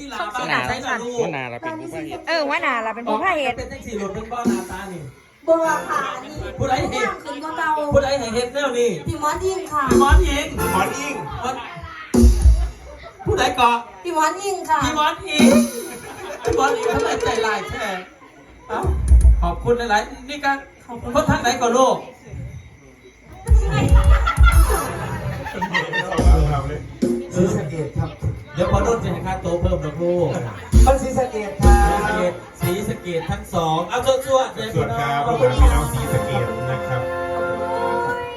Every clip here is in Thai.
สียงจังสันส่งเสียงหนาจังสันว่านาเราเป็นผู้ว่าเหตุเออว่าหนาเราเป็นผู้พาเหตุเป็นจังสี่หลุดเป็นบ้านาตานี่บัวค่ะนี่ผู้ใดเห็นขึ้นก็เตาผู้ใดเห็นเห็นแนวนี่พี่มอนยิงค่ะพี่มอนยิงมอนยิงผู้ใดเกาะพี่มอนยิงค่ะพี่มอนยิงพี่มอนยิงทำไมใจลายแท้เอ้าขอบคุณหลายๆนี่กันคนทางไหนก่อนลูกสีสะเกตครับเดี๋ยวพอรุ่นจะให้ค่าโตะเพิ่มนะครูมันศรีสะเกดครัสีสะเกบตสีสะเกตทั้งสองเอาสวดๆเลยส่วนครับขผอบมคุณพี่คน้รัอบงสีสะเกดนะครับ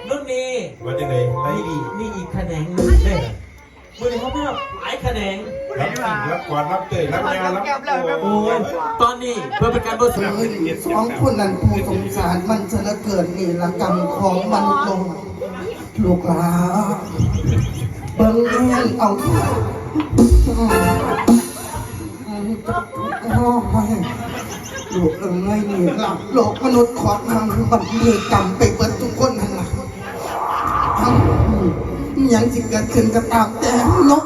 รุ่นนี้ว่าจะไหนไล่นี่อีกนี่อีกแขนงหนึ่งเลยมือนี้เขาไม่แบบหลายแขนง รับสิ่งรับกวาดรับเตยรับงานรับโอ้ยตอนนี้เพื่อเป็นการบริสุทธิ์สองคนนั้นผู้สงสารมันจะละเกิดนี่ละกรรมของมนุษย์ลง ลูกหลาเบิ่งแม่นเอาเถอะ ลูกเอ้ยนี่หลับโลกมนุษย์ขอทางบันมือกรรมไปเบิดทุกคนนั่นล่ะทั้งยังสิเกิดขึ้นก็ตามแต่นก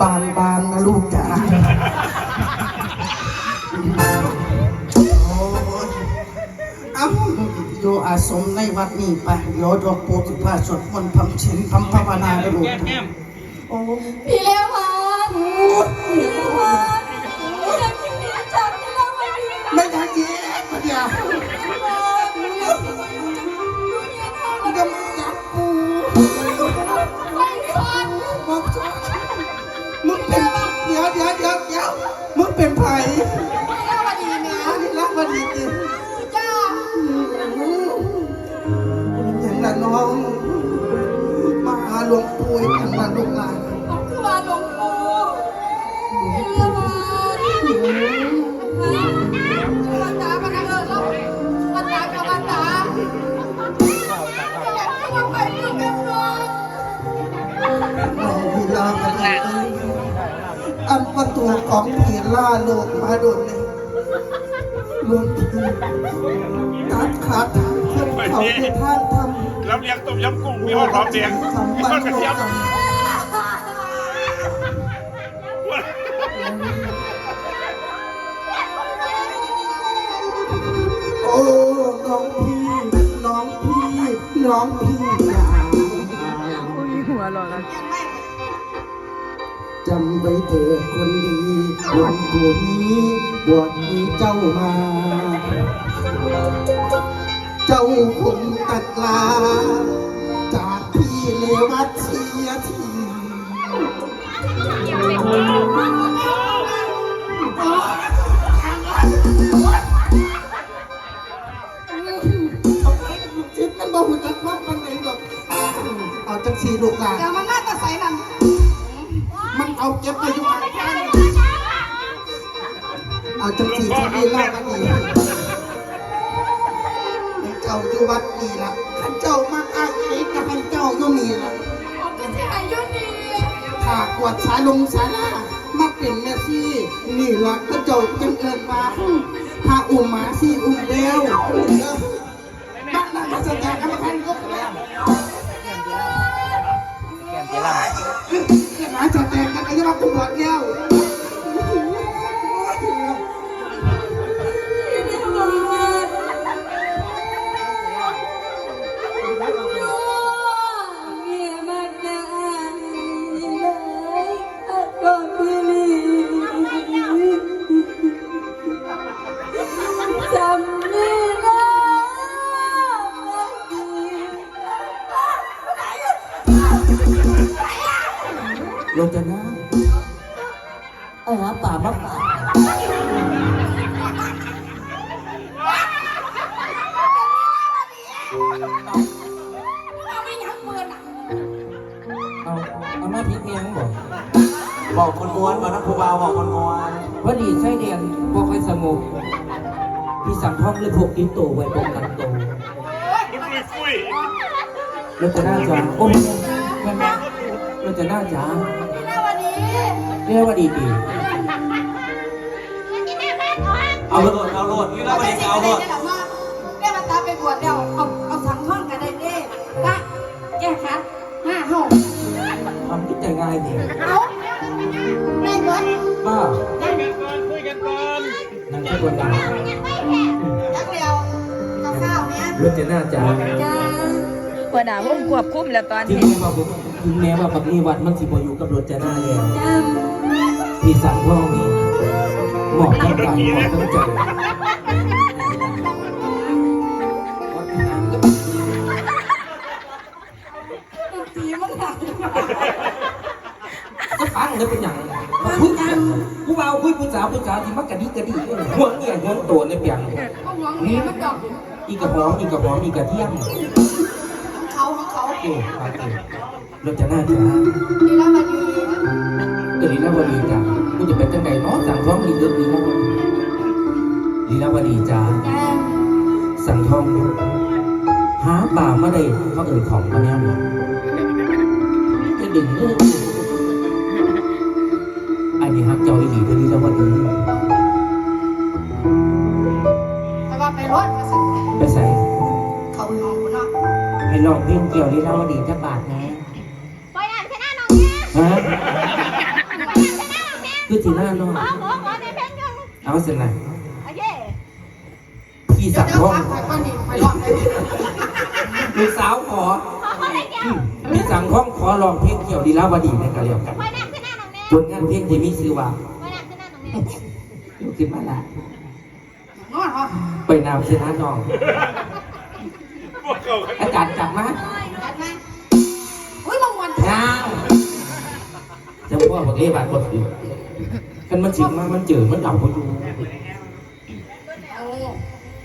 บานบานนะลูกจ๋า อาสมในวัดนี้ไปเดี๋ยวดอกโปธิพาสวดมนต์พำชินพำภาวนานะลูกโอ้ยพี่เลวันพี่เลวัน อันประตูของพีล่าโลกมาโดนเลยรวมถึงการขาดทางคนเขาที่ท่านทำรับเลี้ยงต้มยำกุ้งมีหอดหอมแดงสัมมีพัหอนดธ์กระโลเทียมกันโอ้น้องพี่ น้องพี่ น้องพี่ จำไว้เถิดคนดีวันทุนี้บวชเจ้ามา เจ้าคงตัดลา จากพี่เลวัดเสียทีจิ สีจะมีเล่ากันอีกเจ้าอยู่วัดนี่ละข้าเจ้ามาอ้ายเอกกับให้เจ้าอยู่นี่ละผมก็จะอายุดีถ้ากวดสาลงสาลามาเป็นแม่ซี่นี่ละข้าเจ้าจึงเอินมาพาอุ้มหมาซี่อุ้มเดียวบ้านนั้นมาแสดงกรรมพันก็แล้วแกมเจล่าหมาแสดงกันไอายุรับตำรวจแล้ว โรจนาเอาหาป่ามาป่าเอาเอามาพิกเมียงบอกบอกคนม้วนมานะครูบาบอกคนม้วนพอดีใช่เดียนบอกไว้สงบพี่สั่งห้องเลยพกติ้วโตไว้ป้องกันตัวมันปุยปุยรจนาจ๋าโอ้ยแม่ แม่รจนาจ๋าพี่นาวันนี้เรียกว่าดีดีเอาโลดเอาโลดนี่เราเราไปไปสิเอาไปโลได้ดได้หรอว่าแม่มาตามไปบวชแล้วเอาเอาสังท่อนกันได้เด้ป้าแก้คัดห้าห้องทำที่ใจง่ายดีเอาแม่เบิดบ้าคุยกันก่อนคุยกันก่อนนั่งแค่คนดังยักเดียวกับข้าวเนี่ยรจนาจ๋าจ้าหัวหน้าวงควบคุมแล้วตอนที่นี้แม้ว่าผม ถึงแม้ว่าปักนี้วัดมันสิบอยู่กับรจนาแล้วจ้าที่สั่งพ่อนี่เหมาะทั้งกายเหมาะทั้งใจตีมันหนักก็ฟังแล้วเป็นอย่างคุยกันกูเอาคุยผู้สาวผู้สาวที่มักกะดีกะดีห่วงเนี่ยห่วงตัวในเปียงก็หวังหนีมันดอกอีกระหอมอีกระหอมอีกระเทียมเขาข องเขาเอ๋ปเอ๋รจนาจ๋าดีลาวดีเออลีลาวดีจ้ากูจะเป็นจังไงเนาะสั่งท้องลีเลือกลีลาวดีลีลาวดีจ้าสั่งท้องหาป่ามาได้เขาเอ่ยของมาแน่นี่จะดึงเออ ให้ลองเพลงเกี่ยวลีลาวดีจักบาทนะไปอ่านชนะน้องเนี่ยฮะไปอ่านชนะน้องเนี่ยคือสีหน้าเนาะขอขอขอในเพลงยังเอาเสร็จนะโอเคพี่เดี๋ยสั่วงเดี๋ยวท้องพักไปก่อนนี่ไปรอดเลยลูกสาวขอขอขอในแก้วพี่สั่งท้องขอลองเพลงเกี่ยวลีลาวดีในกระเลียวกันไปอ่านชนะน้องเนี่ยผลงานเพลงที่มีชื่อว่าไปอ่านชนะน้องเนี่ยลูกขึ้นมาละนอนเหรอไปนำเสนาน้อง พวกเขากันอาจารย์จับมาจัดไหมอุ้ยบางวันงาวจะว่าบอกเอ๊ะบาดบดอยู่กันมันจิกมามันเจอมันเหล่าเขาอยู่เอา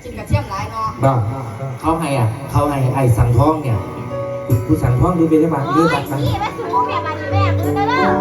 กินกระเทียมหลายเนาะบ้าเขาให้อะ เขาให้ไอ้สั่งท้องเนี่ยผู้สั่งท้องดูไปได้บ้างโอ้เรียยกบัตรมันนี่มาสูงแบบมาดีแบบดูนะเด้อ